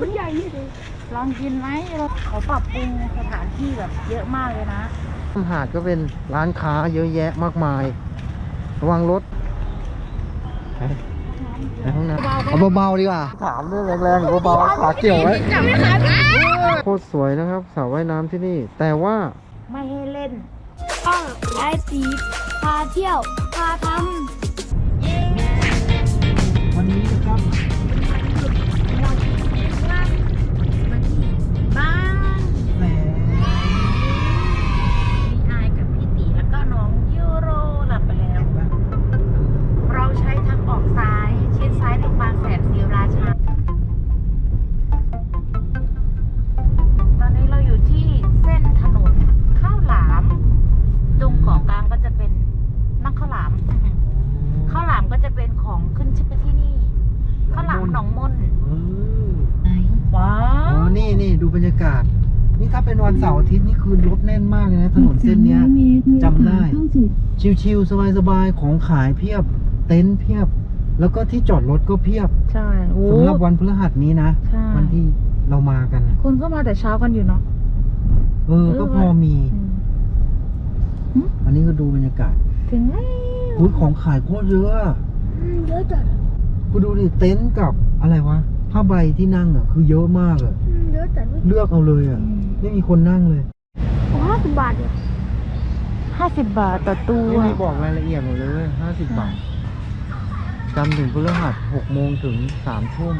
มันใหญ่นี่เลยลองกินไหมเราเขาปรับปรุงสถานที่แบบเยอะมากเลยนะหาดก็เป็นร้านค้าเยอะแยะมากมาย ระวังรถไปไปห้องน้ำเอาเบาๆดีกว่า ถามเรื่องแรงๆหรือเบาๆขาเกี่ยวไว้จับไม่ขาดโคตรสวยนะครับสระว่ายน้ำที่นี่ แต่ว่า ไม่ให้เล่นอ้อไอ้สีพาเที่ยวพาทวั เป็นวันเสาร์อาทิตย์นี่คือรถแน่นมากเลยนะถนนเส้นเนี้ย จำได้ ชิวๆสบายๆของขายเพียบ เต็นท์เพียบ แล้วก็ที่จอดรถก็เพียบใช่โอ้ สำหรับวันพฤหัสนี้นะใช่ วันที่เรามากันน่ะคุณก็มาแต่เช้ากันอยู่เนาะ เออ ก็พอมี อันนี้ก็ดูบรรยากาศถึงแล้วอุ้ยของขายโคตรเยอะอะำเยอะจัดกูดูดิเต็นท์กับอะไรวะผ้าใบที่นั่งอะ คือเยอะมากอะเยอะจัดเลือกเอาเลยอะ ไม่มีคนนั่งเลยห้าสิบบาทเนี่ยห้าสิบบาทต่อตัว ไม่มีบอกรายละเอียดหมดเลยห้าสิบบาทจันทร์ถึงพฤหัสหกโมงถึงสามทุ่ม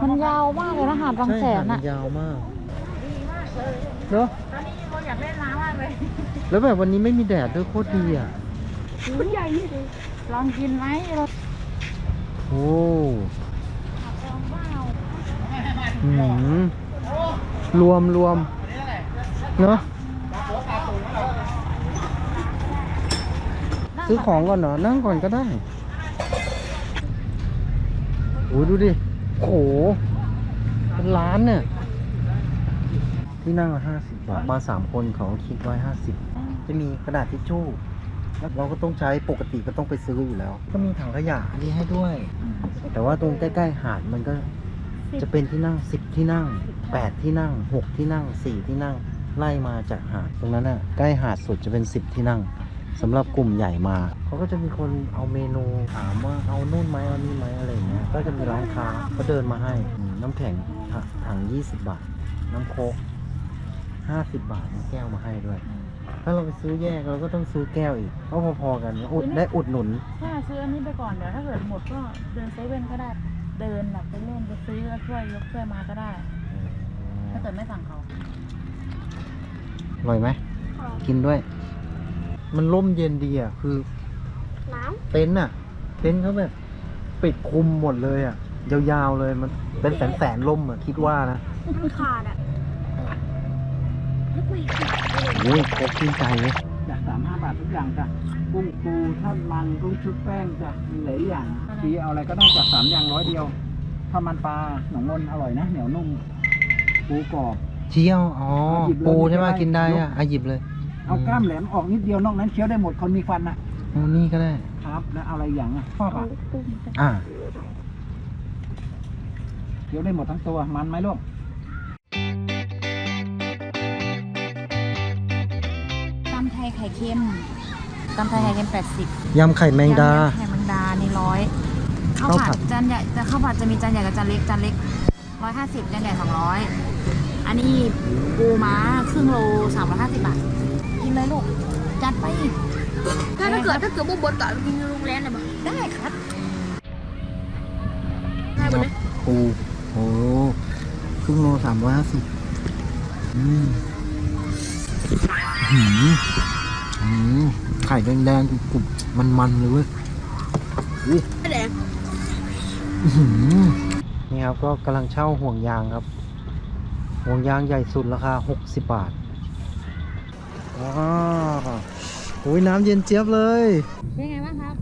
มันยาวมากเลยนะหาดบางแสนใช่อะค่ะมัยาวมากดีมากเลยเนอะตอนนี้เราอยากเล่นน้ำมากเลย แล้วแบบวันนี้ไม่มีแดดด้วยโคตรดีอะมันใหญ่นี่เลยลองกินไหมเราโอ้ลองเปล่าหืมรวมรวมเนอะซื้อของก่อนเหรอ นั่งก่อนก็ได้โอ้ดูดิโอ้โหเป็นล้านเนี่ย ที่นั่งละห้าสิบบาทมาสามคนเขาคิดไว้ห้าสิบจะมีกระดาษทิชชู่ แล้วเราก็ต้องใช้ปกติก็ต้องไปซื้ออยู่แล้ว ก็มีถังขยะอันนี้ให้ด้วย แต่ว่าตรงใกล้ๆหาดมันก็จะเป็นที่นั่งสิบที่นั่งแปดที่นั่งหกที่นั่งสี่ที่นั่งไล่มาจากหาดตรงนั้นน่ะใกล้หาดสุดจะเป็นสิบที่นั่งสำหรับกลุ่มใหญ่มา เขาก็จะมีคนเอาเมนูถามว่าเอานู่นไหมเอานี่ไหมอะไรอย่างเงี้ยก็จะมีร้านค้าก็เดินมาให้อืมน้ำแข็งถถังยี่สิบบาท น้ำโค้กห้าสิบบาทมีแก้วมาให้ด้วย ถ้าเราไปซื้อแยกเราก็ต้องซื้อแก้วอีกก็พอๆกันอุดได้อุดหนุน ถ้าซื้ออันนี้ไปก่อนเดี๋ยวถ้าเกิดหมดก็เดินเซเว่นก็ได้ เดินแบบไปเล่นไปซื้อแล้วช่วยยกช่วยมาก็ได้ ถ้าเกิดไม่สั่งเขาอร่อยไหม กินด้วย มันร่มเย็นดีอะ คือน้เต็นท์อะ เต็นท์เขาแบบปิดคุมหมดเลยอะ ยาวๆเลยมันเป็นแสนแสนๆร่มอะคิดว่านะำมันขาดอะแล้วกูอีกขาด โอ้ยโคกชื่นใจเลยจ้ะสามห้าบาททุกอย่างจ้ะกุ้งปูทอดมันกุ้งชุบแป้งจ้ะมีหลายอย่างทีเอาอะไรก็ได้จากสามอย่างร้อยเดียวทอดมันปลาหนองมนอร่อยนะเหนียวนุ่มปูกรอบเชี่ยวอ๋อหยิบเลยปูใช่ไหมไม่เป็นไรกินได้ยอะกอะหยิบเลย เอากล้ามแหลมออกนิดเดียวนอกนั้นเคี้ยวได้หมดคนมีฟันนะโอ้นี่ก็ได้ ครับแล้วเอาอะไรอย่างอะชอบอะอ่าเคี้ยวได้หมดทั้งตัวมันไหมลูก ไทยไข่เค็มตำไทยไข่เค็มแปดสิบยำไข่แมงดา ไข่แมงดานี่ร้อยข้าวข้าวผัผัด ดจานใหญ่จะข้าวผัดจะมีจานใหญ่กับจานเล็กจานเล็กร้อยห้าสิบจานใหญ่สองร้อยอันนี้ปูม้าครึ่งโลสามร้อยห้าสิบบาทกินเลยลูกจัดไปถ้าถ้าเกิดถ้าเกิดว่าบนเกาะกินโรงแรมได้ปะได้ครับได้หมดเลยปูโอ้ครึ่งโลสามร้อยห้าสิบอืมหืมหืม ไข่แดงๆกรุบๆมันๆเลยเว้ยไม่แดงอื้อหือนี่ครับก็กำลังเช่าห่วงยางครับ ห่วงยางใหญ่สุดราคา 60 บาทว้าวโอ้ยน้ำเย็นเจี๊ยบเลย เป็นไงบ้างครับ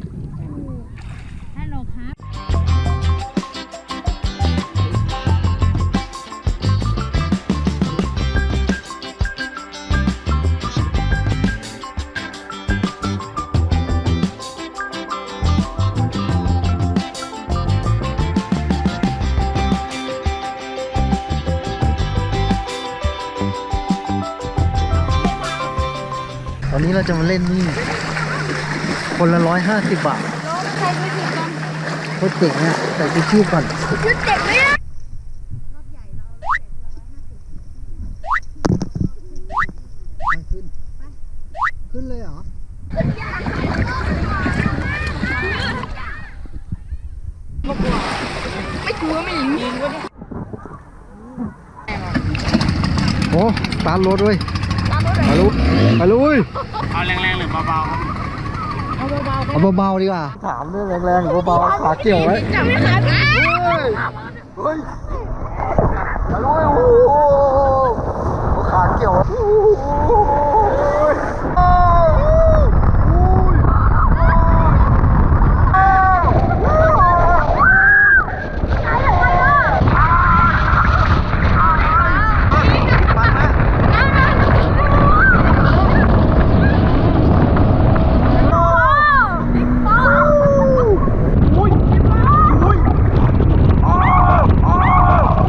เราจะมาเล่นนี่ คนละร้อยห้าสิบบาทใครไม่ผิดกันโคตรเจ๋งอะใส่ชูชีพก่อนชุดเด็กไหมอะขึ้น ขึ้นเลยเหรอไม่กลัวไม่หญิงโอ้ตามรถด้วยมาลุมาลุย เอาแรงๆหรือเบาๆครับเอาเบาๆไปเอาเบาๆดีกว่า ถามด้วยแรงๆหรือเบาๆขาเกี่ยวไว้จับไม่ขาดเฮ้ย เฮ้ยมาลุยโอ้โหขาเกี่ยวไว้โอ้ยโอ้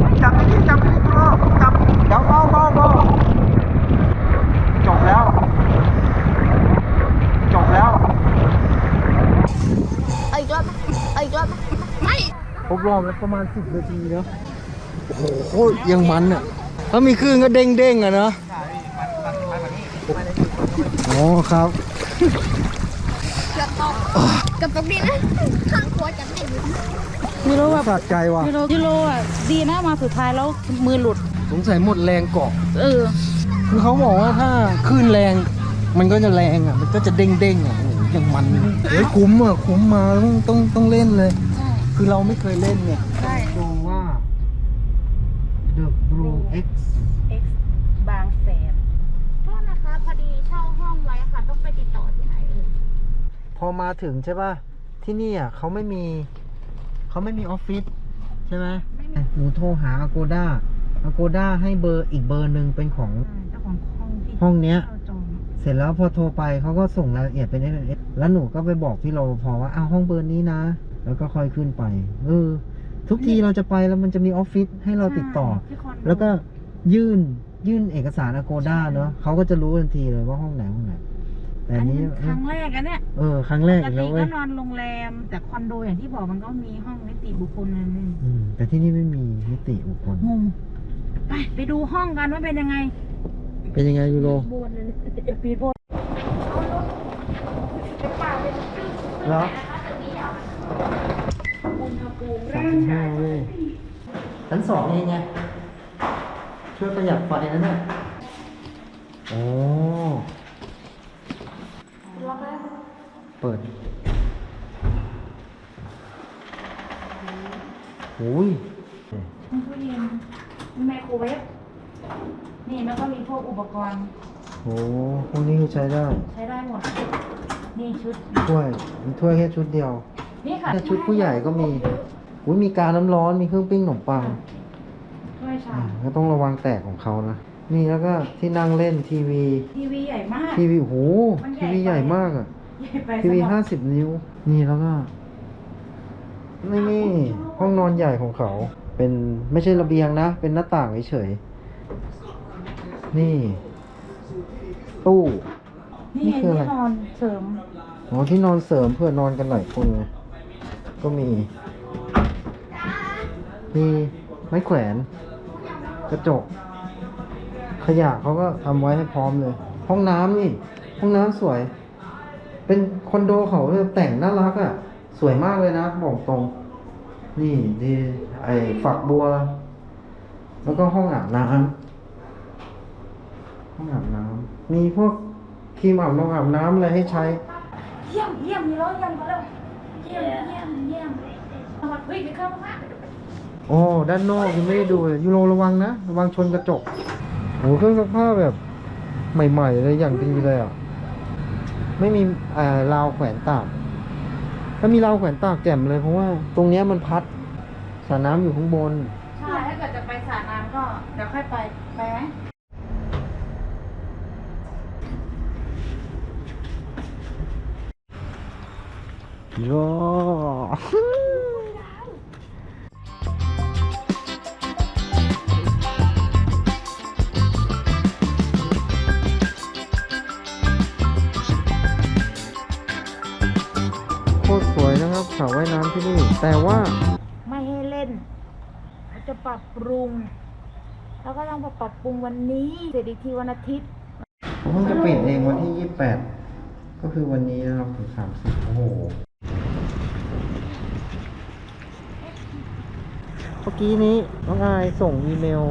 ย จับไปดิจับไปดิจับจับเบาเบาเบาเบาจบแล้ว จบแล้ว เอาอีกรอบเอาอีกรอบไม่ ค รบรอบแล้วประมาณสิบนาทีเนาะโอ้โหโคตรยังมันอะถ้ามีคลื่นก็เด้งเด้งๆอะเนาะอ๋อครับกับตรงนี้นะข้างหัวจับได้อยู่ยูโรแบบสะใจว่ะยูโรยูโรอะดีนะมาสุดท้ายแล้วมือหลุดสงสัยหมดแรงเกาะเออ คือเขาบอกว่าถ้าคลื่นแรง มันก็จะแรงอะ มันก็จะเด้งเด้งๆอะโอ้โหยังมันเฮ้ยคุ้มอะคุ้มมาต้องต้องต้องเล่นเลยใช่ คือเราไม่เคยเล่นเนี่ยใช่ดูว่า The Blue X X บางแสนโทษนะคะ พอดีเช่าห้องไว้ค่ะ ต้องไปติดต่อที่ไหนเอ่ยพอมาถึงใช่ป่ะ ที่นี่อะเขาไม่มี เขาไม่มีออฟฟิศใช่ไหมหนูโทรหา Agoda Agoda ให้เบอร์อีกเบอร์หนึ่งเป็นของ เจ้าของห้องที่ห้องเนี้ย เราจองเสร็จแล้วพอโทรไปเขาก็ส่งรายละเอียดเป็น SMS แล้วหนูก็ไปบอกพี่รปภว่าอ้าวห้องเบอร์นี้นะ แล้วก็ค่อยขึ้นไป เออ ทุกทีเราจะไปแล้วมันจะมีออฟฟิศให้เราติดต่อ ที่คอนโดแล้วก็ยื่นยื่นเอกสาร Agoda เนอะเขาก็จะรู้ทันทีเลยว่าห้องไหนห้องไหน แต่อัอันนนี้นี้ครั้งแรกอันเนี้ยเออครั้งแรกปกอีกติแล้วเว้ก็ยนอนโรงแรม แต่คอนโดอย่างที่บอกมันก็มีห้องนิติบุคคลนั่นนี่อืมแต่ที่นี่ไม่มีนิติบุคคลงงไปไปดูห้องกันว่าเป็นยังไง เป็นยังไงยูโรบนเลยปีโบเหรอ สามห้าเว้ยชั้นสองเองไง ช่วยประหยัดไฟนะเนี่ยโอ้เปิดโอ้ยมีตู้เย็นมีไมโครเวฟนี่แล้วก็มีพวกอุปกรณ์ โอ้พวกนี้คือใช้ได้ ใช้ได้หมด นี่ชุด ถ้วยมีถ้วยแค่ชุดเดียว นี่ค่ะแค่ชุดผู้ใหญ่ก็มีอุ้ยมีการน้ำร้อนมีเครื่องปิ้งขนมปังถ้วยชาอ่ามก็ต้องระวังแตกของเขานะนี่แล้วก็ที่นั่งเล่นทีวี ทีวีใหญ่มาก ทีวีโอ้โหมันใหญ่ ทีวีใหญ่ไปมากอะใหญ่ไปทีวีสำหรับห้าสิบนิ้ว นี่แล้วก็นี่นี่ห้องนอนใหญ่ของเขา เป็นไม่ใช่ระเบียงนะ เป็นหน้าต่างเฉยๆนี่ ตู้ นี่นี่ไงคืออะไร ที่นอนเสริม อ๋อที่นอนเสริมเพื่อนอนกันหลายคนไง ก็มี มีไม้แขวน กระจก ขยะเขาก็ทำไว้ให้พร้อมเลย ห้องน้ำนี่ ห้องน้ำสวย เป็นคอนโดเขาแต่งน่ารักอะ่ะ สวยมากเลยนะ บอกตรง นี่ดีไอฝักบัว แล้วก็ห้องอาบน้ำห้องอาบน้ำมีพวกครีมอาบน้ำอาบน้ำอะไรให้ใช้ เยี่ยมเยี่ยมมีร้อยเยี่ยมก็แล้ว เยี่ยมเยี่ยมเยี่ยมเอามาเฮ้ยไปเข้ามาโอ้ด้านนอกยังไม่ได้ดูเลยยูโรระวังนะระวังชนกระจกโอ้เครื่องซักผ้าแบบใหม่ๆเลยอย่างดีเลยอะไม่มีอ่าราวแขวนตากถ้ามีราวแขวนตากแจ่มเลยเพราะว่า ตรงเนี้ยมันพัดสระน้ำอยู่ข้างบน ใช่ ถ้าเกิดจะไปสระน้ำก็ เดี๋ยวค่อยไป ไปไหม โย่คตรสวยนะครับสระว่ายน้ำที่นี่ แต่ว่าไม่ให้เล่นเขาจะปรับปรุง แล้วก็ต้องปรับปรุงวันนี้เสร็จอีกทีวันอาทิตย์เพิ่งจะปิดเองวันที่ยี่สิบแปดก็คือวันนี้นะครับถึงสามสิบโอ้โห เมื่อกี้นี้น้องอายส่งอีเมล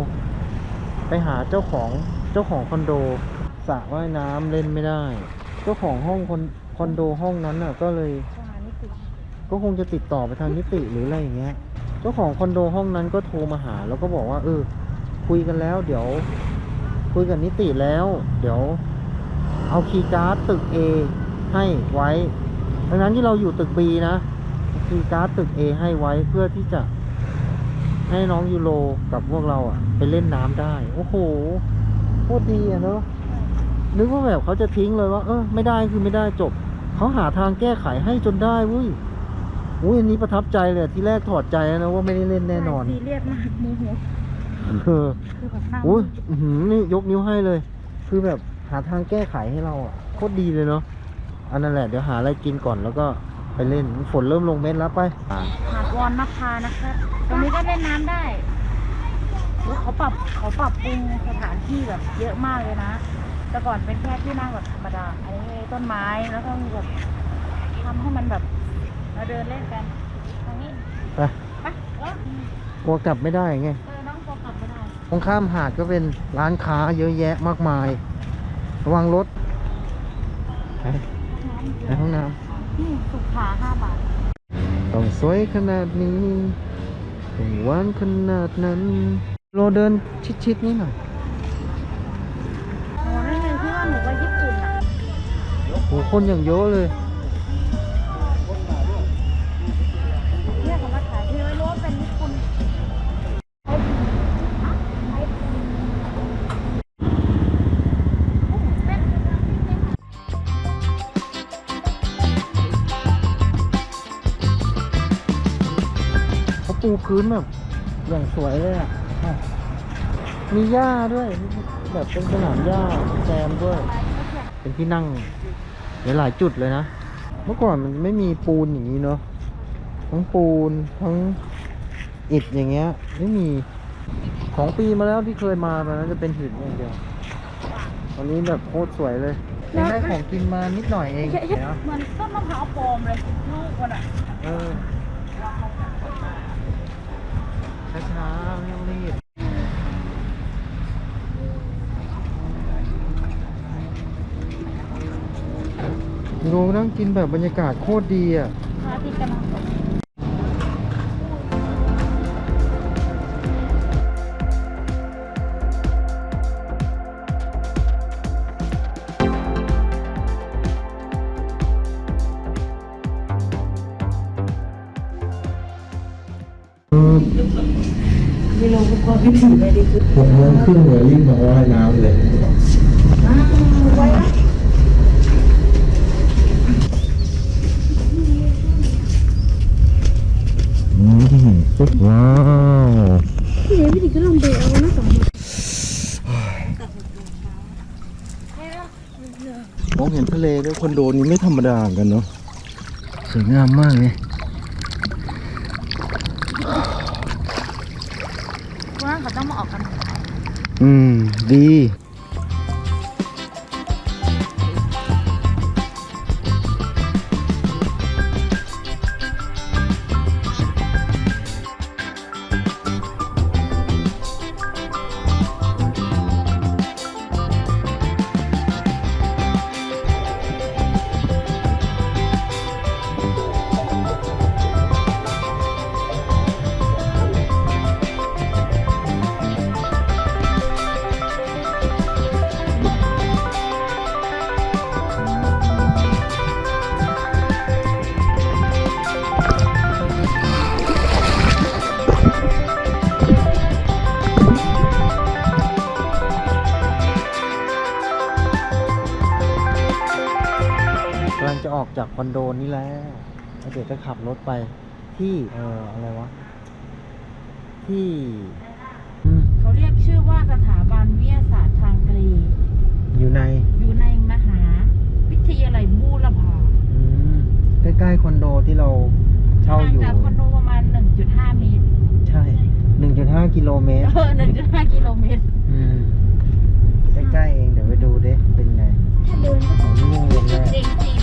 ไปหาเจ้าของเจ้าของคอนโดสระว่ายน้ำเล่นไม่ได้ เจ้าของห้องคอนคอนโดห้องนั้นน่ะ ก็เลย ก็คงจะติดต่อไปทางนิติหรืออะไรอย่างเงี้ย เจ้าของคอนโดห้องนั้นก็โทรมาหา แล้วก็บอกว่า เออ คุยกันแล้ว เดี๋ยว คุยกับนิติแล้ว เดี๋ยว เอาคีย์การ์ดตึก A ให้ไว้ ดังนั้นที่เราอยู่ตึก B นะคีย์การ์ดตึก A ให้ไว้เพื่อที่จะ ให้น้องยูโรกับพวกเราอะ ไปเล่นน้ำได้ โอ้โหโคตรดีอะเนาะนึกว่าแบบเขาจะทิ้งเลยว่า เออไม่ได้คือไม่ได้จบ เขาหาทางแก้ไขให้จนได้เว้ยอุ้ยอันนี้ประทับใจเลยที่แรกถอดใจนะว่าไม่ได้เล่นแน่นอนซีเรียสมากโมโหเออคือแบบนั่งอุ้ยอื้อหือนี่ยกนิ้วให้เลย คือแบบหาทางแก้ไขให้เราอะโคตรดีเลยเนาะอันนั้นแหละเดี๋ยวหาอะไรกินก่อนแล้วก็ ไปเล่นฝนเริ่มลงเม็ดแล้วไปอ่าหาดวอนนภานะคะตรงนี้ก็เล่นน้ำได้โอ้เขาปรับเขาปรับปรุงสถานที่แบบเยอะมากเลยนะ แต่ก่อนเป็นแค่ที่นั่งแบบธรรมดาอันนี้มีต้นไม้แล้วก็มีแบบทำให้มันแบบมาเดินเล่นกันทางนี้ไปไปเออกลัวกลับไม่ได้ไงเออน้องตัวกลับไม่ได้ตรงข้ามหาดก็เป็นร้านค้าเยอะแยะมากมาย ระวังรถไปในห้องน้นี่ สุขาห้าบาทำต้องสวยขนาดนี้ต้องหวานขนาดนั้นโรเดินชิดๆนี่หน่อยโอ้นั่นไงที่ว่าหนูว่าญี่ปุ่นอะโหคนอย่างเยอะเลยเนี่ย พื้นแบบอย่างสวยเลยอะอะ มีหญ้าด้วย แบบเป็นสนามหญ้าแซมด้วย เป็นที่นั่งหลายๆจุดเลยนะ เมื่อก่อนมันไม่มีปูนอย่างนี้เนาะ ทั้งปูนทั้งอิฐอย่างเงี้ย ไม่มี ของปีมาแล้วที่เคยมาตอนนั้นจะเป็นหินอย่างเดียวตอนนี้แบบโคตรสวยเลยยังได้ของกินมานิดหน่อยเองเนาะเหมือนต้นมะพร้าวปลอมเลยลูกมันอะ ดูนั่งกินแบบบรรยากาศโคตรดีอะพระอาทิตย์กำลังตกผมโมงครึ่งเลยรีบมาว่ายน้ำเลยว้าว พี่เดี๋ยวพี่ดิก็ลงไปเอานะสอง มองเห็นทะเลด้วยคอนโดนี้ ไม่ธรรมดาเหมือนกันเนาะสวยงามมากเลยว่าเขาต้องมาออกกันอืม ดีกำลังจะอ อกจากคอนโดนี้แล้วเดี๋ยวจะขับรถไปที่เอ่ออะไรวะ ที่ เขาเรียกชื่อว่าสถาบันวิทยาศาสตร์ทางทะเลอยู่ในอยู่ในมหาวิทยาลัยบูรพาอืมใกล้ๆคอนโดที่เราเช่าอยู่ จากคอนโดประมาณ 1.5 เมตร ใช่หนึ่งจุดห้ากิโลเมตร เออ 1.5 กิโลเมตร อืมใกล้ๆเอง เดี๋ยวไปดูเดิเป็นไงถ้าเดินก็อ๋อนี่วงเวียนแรก เด็กสี่